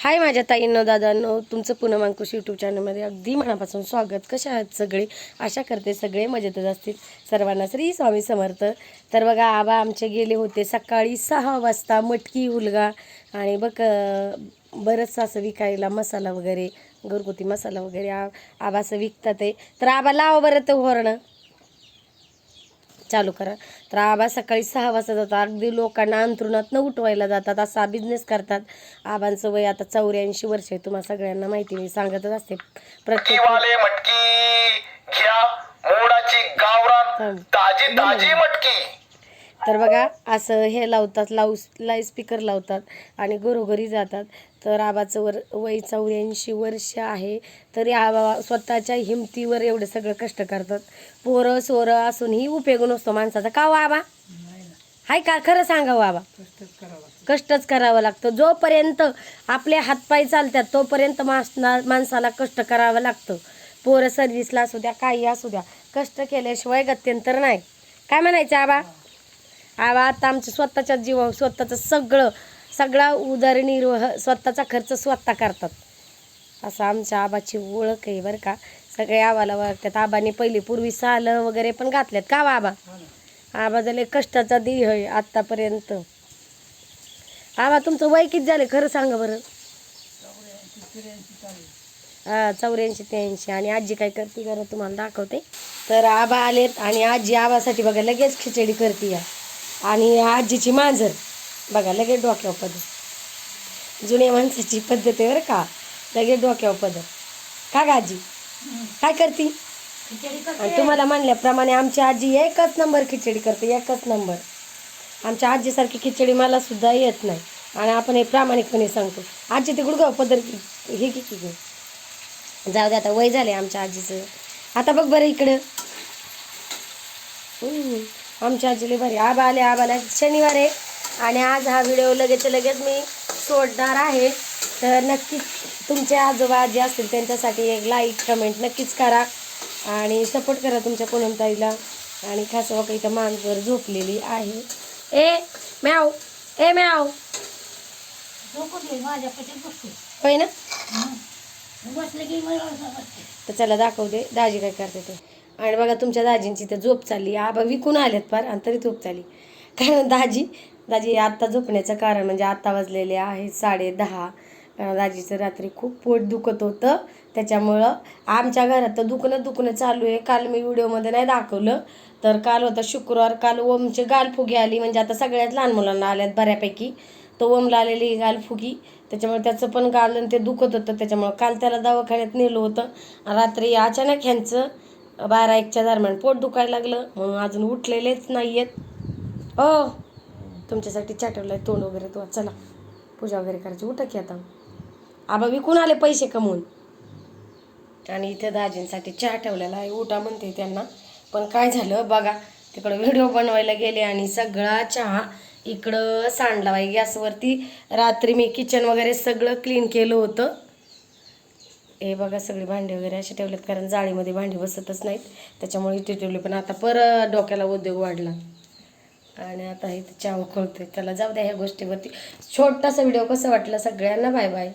हाय माझ्या ताईंनो दादांनो तुमचं पुन्हा अंकुश यूट्यूब चॅनलमध्ये अगदी मनापासून स्वागत. कशा आहात सगळे? आशा करते सगळे मजेतच असतील. सर्वांना श्री स्वामी समर्थ. तर बघा आबा आमचे गेले होते सकाळी सहा वाजता मटकी हुलगा आणि बघ बरंचसं असं विकायला मसाला वगैरे घरगुती मसाला वगैरे आ आबा असं विकतात आहे. तर आबा लावा बरं तर होरणं चालू करा. तर आबा सकाळी सहा वाजता जातात. अगदी लोकांना अंथरुणात न उठवायला जातात. असा बिझनेस करतात. आबांचं वय आता चौऱ्याऐंशी वर्ष आहे. तुम्हाला सगळ्यांना माहिती मी सांगतच असते. प्रत्येक मटकी. घ्या. मोडाची गावरान. थांब. ताजी ताजी मटकी. तर बघा असं हे लावतात लाऊ लाईव स्पीकर लावतात आणि घरोघरी जातात. तर आबाचं वर वय चौऱ्याऐंशी वर्ष आहे. तरी आबा स्वतःच्या हिमतीवर एवढं सगळं कष्ट करतात. पोरं सोरं असूनही उपयोग नसतो माणसाचा. का हो आबा? हाय का? खरं सांगा बाबा आबा. कष्टच करावं लागतं. जोपर्यंत आपले हातपाय चालतात तोपर्यंत माणसा माणसाला कष्ट करावं लागतं. पोरं सर्व्हिसला असू द्या काही असू द्या. कष्ट केल्याशिवाय गत्यंतर नाही. काय म्हणायचं आबा? आता आमच्या स्वतःच्या जीवा स्वतःचं सगळं सगळा उदरनिर्वाह स्वतःचा खर्च स्वतः करतात. असं आमच्या आबाची ओळख आहे बरं का. सगळे आबाला ओळखतात. आबाने पहिली पूर्वी सालं वगैरे पण घातल्यात का बा आबा? आबा झाले कष्टाचा देह आहे आत्तापर्यंत आबा तुमचं वय किती झालं? खरं सांगा बरं. हा चौऱ्याऐंशी त्र्याऐंशी. आणि आजी काय करते बरं तुम्हाला दाखवते. तर आबा आलेत आणि आजी आबासाठी बघा लगेच खिचडी करते या. आणि आजीची मांजर. बघा लगेच डोक्यावर पदर जुन्या माणसाची पद्धत आहे बरं का. लगेच डोक्यावर पदर का ग आजी? काय करती? आणि तुम्हाला म्हणल्याप्रमाणे आमची आजी एकच नंबर खिचडी करते एकच नंबर. आमच्या आजीसारखी खिचडी मला सुद्धा येत नाही. आणि आपण हे प्रामाणिकपणे सांगतो. आजी ते गुडगाव पदर की हे की की. जाऊ दे आता वय झाले आमच्या आजीचं. आता बघ बरं इकडं. आमच्या आजीले भारी. आबा आले आबाला शनिवार आहे आणि आज हा व्हिडिओ लगेच लगेच मी सोडणार आहे. तर नक्कीच तुमचे आजोबा आजी असतील त्यांच्यासाठी एक लाईक कमेंट नक्कीच करा. आणि सपोर्ट करा तुमच्या पूनमताईला आणि खास बघा इथं मांजर झोपलेली आहे. ए म्याव ए म्याव. होय ना? तर चला दाखवते. दाजी काय करते ते. आणि बघा तुमच्या दाजींची तर झोप चालली. आबा विकून आल्यात फार आणि तरी झोप चालली. कारण दाजी दाजी आत्ता झोपण्याचं कारण म्हणजे आत्ता वाजलेले आहे साडे दहा. कारण दाजीचं रात्री खूप पोट दुखत होतं. त्याच्यामुळं आमच्या घरात तर दुखणं दुखणं चालू आहे. काल मी व्हिडिओमध्ये नाही दाखवलं तर काल होता शुक्रवार. काल ओमची गालफुगी आली. म्हणजे आता सगळ्यात लहान मुलांना आल्यात बऱ्यापैकी. तर ओमला आलेली गालफुगी. त्याच्यामुळे त्याचं पण गाल ते दुखत होतं. त्याच्यामुळं काल त्याला दवाखान्यात नेलं होतं. आणि रात्री अचानक ह्यांचं बारा एकच्या दरम्यान पोट दुखायला लागलं. म्हणून अजून उठलेलेच नाही आहेत हो तुमच्यासाठी चाटवलं आहे तोंड वगैरे तो. चला पूजा वगैरे करायची. उठा की आता. आबा विकून आले पैसे कमवून. आणि इथे दाजींसाठी चहा ठेवलेला आहे. उठा म्हणते त्यांना. पण काय झालं बघा तिकडं व्हिडिओ बनवायला गेले आणि सगळा चहा इकडं सांडला बाई. गॅसवरती रात्री मी किचन वगैरे सगळं क्लीन केलं होतं. हे बघा सगळी भांडे वगैरे असे ठेवलेत कारण जाळीमध्ये भांडी बसतच नाहीत. त्याच्यामुळे इथे ठेवले पण आता परत डोक्याला उद्योग वाढला. आणि आता इथे चहा उकळते त्याला जाऊ द्या ह्या गोष्टीवरती. छोटासा व्हिडिओ कसा वाटला सगळ्यांना? Bye bye.